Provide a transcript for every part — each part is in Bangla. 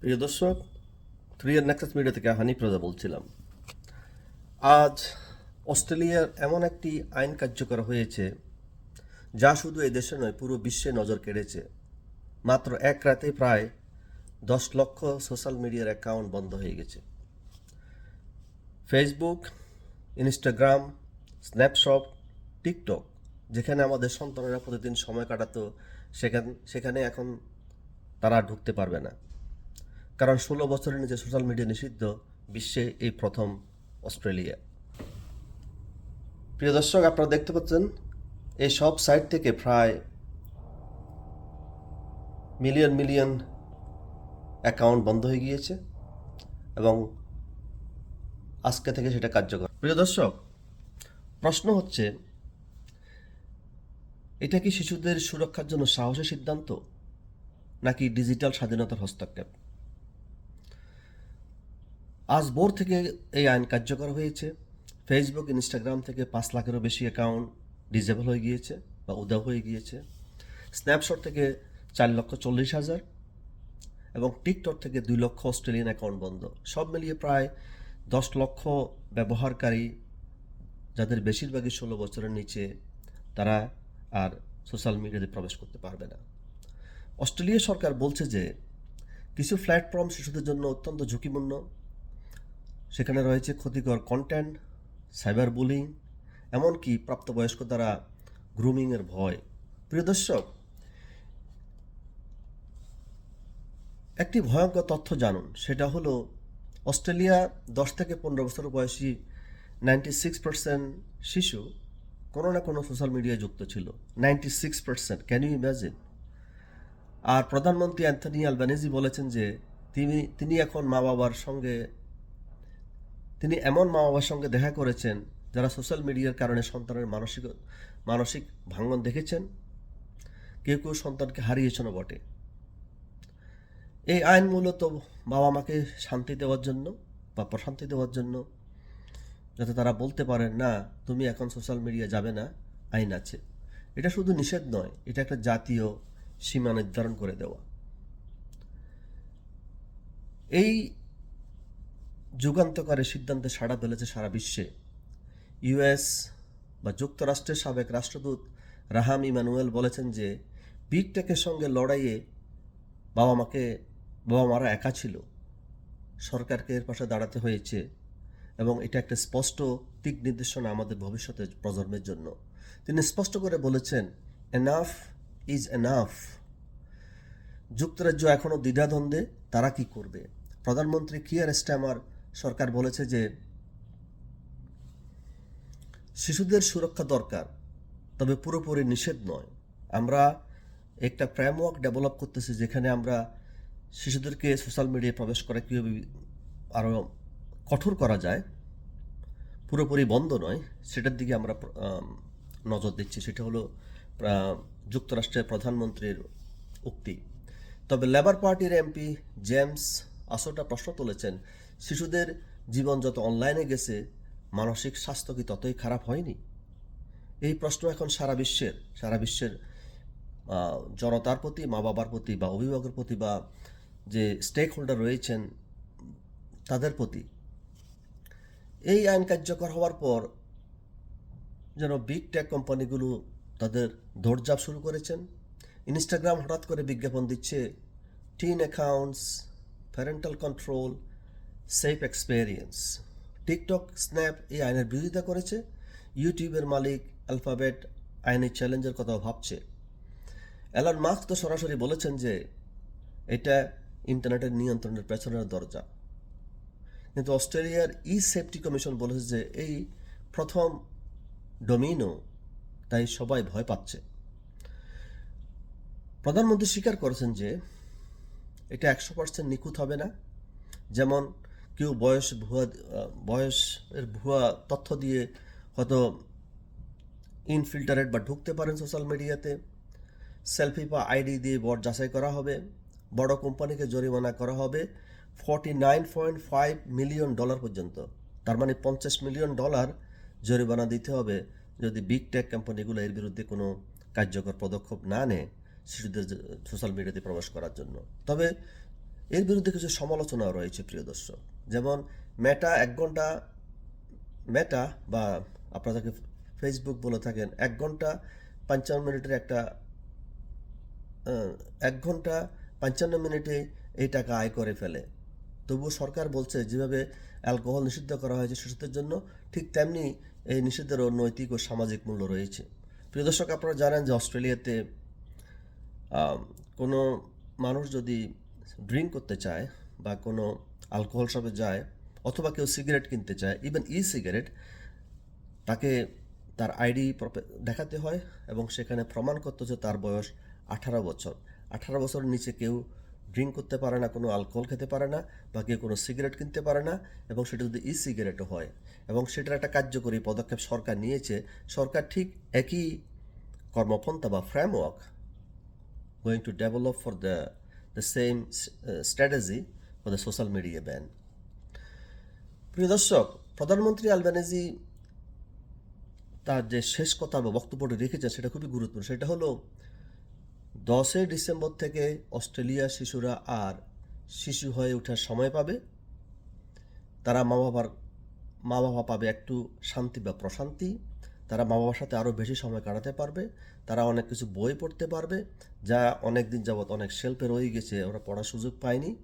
প্রিয় দর্শক থ্রি নেক্সাস মিডিয়া থেকে হানি বলছিলাম। আজ অস্ট্রেলিয়ার এমন একটি আইন কার্যকর হয়েছে, যা শুধু এই দেশে নয়, পুরো বিশ্বে নজর কেড়েছে। মাত্র এক রাতে প্রায় দশ লক্ষ সোশ্যাল মিডিয়ার অ্যাকাউন্ট বন্ধ হয়ে গেছে। ফেসবুক, ইনস্টাগ্রাম স্ন্যাপশপ টিকটক, যেখানে আমাদের সন্তানেরা প্রতিদিন সময় কাটাতো, সেখান সেখানে এখন তারা ঢুকতে পারবে না। কারণ ষোলো বছরের নিচে সোশ্যাল মিডিয়া নিষিদ্ধ বিশ্বে এই প্রথম অস্ট্রেলিয়া। প্রিয় দর্শক, আপনারা দেখতে পাচ্ছেন, এই সব সাইট থেকে প্রায় মিলিয়ন মিলিয়ন অ্যাকাউন্ট বন্ধ হয়ে গিয়েছে এবং আজকে থেকে সেটা কার্যকর। প্রিয় দর্শক, প্রশ্ন হচ্ছে, এটা কি শিশুদের সুরক্ষার জন্য সাহসী সিদ্ধান্ত নাকি ডিজিটাল স্বাধীনতার হস্তক্ষেপ? আজ ভোর থেকে এই আইন কার্যকর হয়েছে। ফেসবুক ইনস্টাগ্রাম থেকে পাঁচ লাখেরও বেশি অ্যাকাউন্ট ডিজেবল হয়ে গিয়েছে বা উদাও হয়ে গিয়েছে। স্ন্যাপশট থেকে চার লক্ষ চল্লিশ হাজার এবং টিকটক থেকে দুই লক্ষ অস্ট্রেলিয়ান অ্যাকাউন্ট বন্ধ। সব মিলিয়ে প্রায় দশ লক্ষ ব্যবহারকারী, যাদের বেশিরভাগই ষোলো বছরের নিচে, তারা আর সোশ্যাল মিডিয়াতে প্রবেশ করতে পারবে না। অস্ট্রেলিয়া সরকার বলছে যে, কিছু প্ল্যাটফর্ম শিশুদের জন্য অত্যন্ত ঝুঁকিপূর্ণ। সেখানে রয়েছে ক্ষতিকর কন্টেন্ট সাইবার বুলিং এমনকি প্রাপ্তবয়স্ক দ্বারা গ্রুমিংয়ের ভয়। প্রিয় দর্শক, একটি ভয়ঙ্কর তথ্য জানুন। সেটা হলো, অস্ট্রেলিয়া দশ থেকে পনেরো বছর বয়সী নাইনটি সিক্স পার্সেন্ট শিশু কোনো না কোনো সোশ্যাল মিডিয়ায় যুক্ত ছিল। Ninety six percent can you imagine আর প্রধানমন্ত্রী অ্যান্থনি আলবানিজি বলেছেন যে, তিনি তিনি এখন মা বাবার সঙ্গে তিনি এমন মা বাবার সঙ্গে দেখা করেছেন যারা সোশ্যাল মিডিয়ার কারণে সন্তানের মানসিক মানসিক ভাঙ্গন দেখেছেন। কেউ কেউ সন্তানকে হারিয়েছেন বটে। এই আইন মূলত বাবা মাকে শান্তি দেওয়ার জন্য বা প্রশান্তি দেওয়ার জন্য, যাতে তারা বলতে পারেন, না, তুমি এখন সোশ্যাল মিডিয়া যাবে না, আইন আছে। এটা শুধু নিষেধ নয়, এটা একটা জাতীয় সীমা নির্ধারণ করে দেওয়া। এই যুগান্তকারী সিদ্ধান্তে সাড়া ফেলেছে সারা বিশ্বে। ইউএস বা যুক্তরাষ্ট্রের সাবেক রাষ্ট্রদূত রাহাম ইমানুয়েল বলেছেন যে বিগ টেকের সঙ্গে লড়াইয়ে বাবা মাকে বাবা মারা একা ছিল। সরকারকে এর পাশে দাঁড়াতে হয়েছে এবং এটা একটা স্পষ্ট দিক নির্দেশনা আমাদের ভবিষ্যতের প্রজন্মের জন্য। তিনি স্পষ্ট করে বলেছেন এনাফ ইজ এনাফ যুক্তরাজ্য এখনও দ্বিধাদ্বন্দ্বে, তারা কি করবে? প্রধানমন্ত্রী কিয়ার স্ট্যামার সরকার বলেছে যে শিশুদের সুরক্ষা দরকার, তবে পুরোপুরি নিষেধ নয়। আমরা একটা ফ্রেমওয়ার্ক ডেভেলপ করতেছি যেখানে আমরা শিশুদেরকে সোশ্যাল মিডিয়ায় প্রবেশ করা কীভাবে আরও কঠোর করা যায়, পুরোপুরি বন্ধ নয়, সেটার দিকে আমরা নজর দিচ্ছি। সেটা হলো যুক্তরাষ্ট্রের প্রধানমন্ত্রীর উক্তি। তবে লেবার পার্টির এমপি জেমস আসোটা প্রশ্ন তুলেছেন শিশুদের জীবন যত অনলাইনে গেছে, মানসিক স্বাস্থ্য কি ততই খারাপ হয়নি? এই প্রশ্ন এখন সারা বিশ্বের সারা বিশ্বের জনতার প্রতি মা বাবার প্রতি বা অভিভাবকের প্রতি বা যে স্টেক হোল্ডার রয়েছেন, তাদের প্রতি। এই আইন কার্যকর হওয়ার পর যেন বিগ টেক কোম্পানিগুলো তাদের দৌড়ঝাঁপ শুরু করেছেন। ইনস্টাগ্রাম হঠাৎ করে বিজ্ঞাপন দিচ্ছে teen accounts parental control safe experience TikTok Snap এই আইনের বিরোধিতা করেছে। ইউটিউবের মালিক অ্যালফাবেট আইনের চ্যালেঞ্জের কথাও ভাবছে। অ্যালান মাস্ক তো সরাসরি বলেছেন যে এটা ইন্টারনেটের নিয়ন্ত্রণের পেছনের দরজা। কিন্তু অস্ট্রেলিয়ার ই সেফটি কমিশন বলেছে যে এই প্রথম ডোমিনো তাই সবাই ভয় পাচ্ছে। প্রধানমন্ত্রী স্বীকার করেছেন যে এটা একশো পার্সেন্ট নিখুঁত হবে না। যেমন কেউ বয়স ভুয়া বয়সের ভুয়া তথ্য দিয়ে হয়তো ইনফিল্টারেট বা ঢুকতে পারেন সোশ্যাল মিডিয়াতে সেলফি বা আইডি দিয়ে বট যাচাই করা হবে। বড় কোম্পানিকে জরিমানা করা হবে forty nine point five million dollar পর্যন্ত। তার মানে পঞ্চাশ মিলিয়ন ডলার জরিমানা দিতে হবে যদি বিগ টেক কোম্পানিগুলো এর বিরুদ্ধে কোনো কার্যকর পদক্ষেপ না নেয় শিশুদের সোশ্যাল মিডিয়াতে প্রবেশ করার জন্য। তবে এর বিরুদ্ধে কিছু সমালোচনাও রয়েছে, প্রিয় দর্শক। যেমন মেটা এক ঘণ্টা মেটা বা আপনারা যাকে ফেসবুক বলে থাকেন, এক ঘণ্টা পঞ্চান্ন মিনিটের একটা এক ঘণ্টা পঞ্চান্ন মিনিটে এই টাকা আয় করে ফেলে। তবুও সরকার বলছে যেভাবে অ্যালকোহল নিষিদ্ধ করা হয়েছে শিশুদের জন্য ঠিক তেমনি এই নিষিদ্ধেরও নৈতিক ও সামাজিক মূল্য রয়েছে। প্রিয় দর্শক, আপনারা জানেন যে অস্ট্রেলিয়াতে কোনো মানুষ যদি ড্রিঙ্ক করতে চায় বা কোনো অ্যালকোহল শপে যায় অথবা কেউ সিগারেট কিনতে চায় ইভেন ই সিগারেট তাকে তার আইডি দেখাতে হয় এবং সেখানে প্রমাণ করতে যে তার বয়স আঠারো বছর। আঠারো বছরের নিচে কেউ ড্রিঙ্ক করতে পারে না কোনো অ্যালকোহল খেতে পারে না বা কেউ কোনো সিগারেট কিনতে পারে না এবং সেটা যদি ই সিগারেটও হয় এবং সেটার একটা কার্যকরী পদক্ষেপ সরকার নিয়েছে সরকার ঠিক একই কর্মপন্থা বা framework going to develop for the the same uh, strategy social media ban. প্রিয় দর্শক, প্রধানমন্ত্রী আলবানেজি তার যে শেষ কথা বা বক্তব্যটি রেখেছেন, সেটা খুবই গুরুত্বপূর্ণ। সেটা হলো, দশই ডিসেম্বর থেকে অস্ট্রেলিয়া শিশুরা আর শিশু হয়ে ওঠার সময় পাবে। তারা মা বাবার মা বাবা পাবে একটু শান্তি বা প্রশান্তি। তারা মা বাবার সাথে আরও বেশি সময় কাটাতে পারবে। তারা অনেক কিছু বই পড়তে পারবে, যা অনেক দিন যাবৎ অনেক শেল্পে রয়ে গেছে, ওরা পড়ার সুযোগ পায়নি।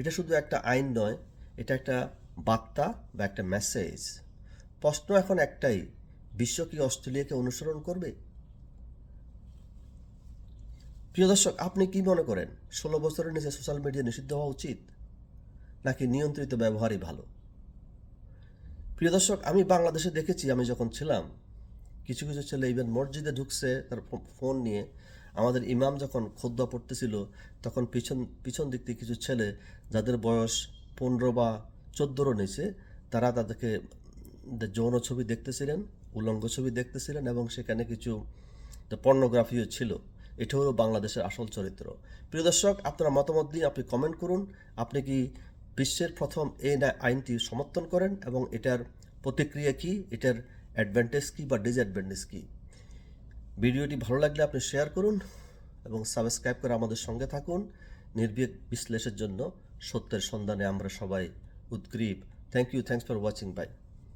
এটা শুধু একটা আইন নয়, এটা একটা বার্তা বা একটা মেসেজ প্রশ্ন এখন একটাই, বিশ্ব কি অস্ট্রেলিয়াকে অনুসরণ করবে? প্রিয় দর্শক, আপনি কি মনে করেন, ষোলো বছরের নিচে সোশ্যাল মিডিয়া নিষিদ্ধ হওয়া উচিত, নাকি নিয়ন্ত্রিত ব্যবহারই ভালো? প্রিয় দর্শক, আমি বাংলাদেশে দেখেছি, আমি যখন ছিলাম, কিছু কিছু ছেলে ইভেন মসজিদে ঢুকছে, তার ফোন নিয়ে আমাদের ইমাম যখন খোদ্া পড়তেছিল, তখন পিছন পিছন দিক থেকে কিছু ছেলে যাদের বয়স পনেরো বা চোদ্দোরও নিচে, তারা তাদেরকে যৌন ছবি দেখতেছিলেন, উলঙ্গ ছবি দেখতেছিলেন এবং সেখানে কিছু পর্নোগ্রাফিও ছিল। এটা হলো বাংলাদেশের আসল চরিত্র। প্রিয় দর্শক, আপনারা মতামত দিন আপনি কমেন্ট করুন। আপনি কি বিশ্বের প্রথম এই আইনটি সমর্থন করেন এবং এটার প্রতিক্রিয়া কি? এটার অ্যাডভান্টেজ কী বা ডিসঅ্যাডভান্টেজ কী? ভিডিওটি ভালো লাগলে আপনি শেয়ার করুন এবং সাবস্ক্রাইব করে আমাদের সঙ্গে থাকুন। নির্ভীক বিশ্লেষের জন্য সত্যের সন্ধানে আমরা সবাই উদ্গ্রীব। Thank you thanks for watching bye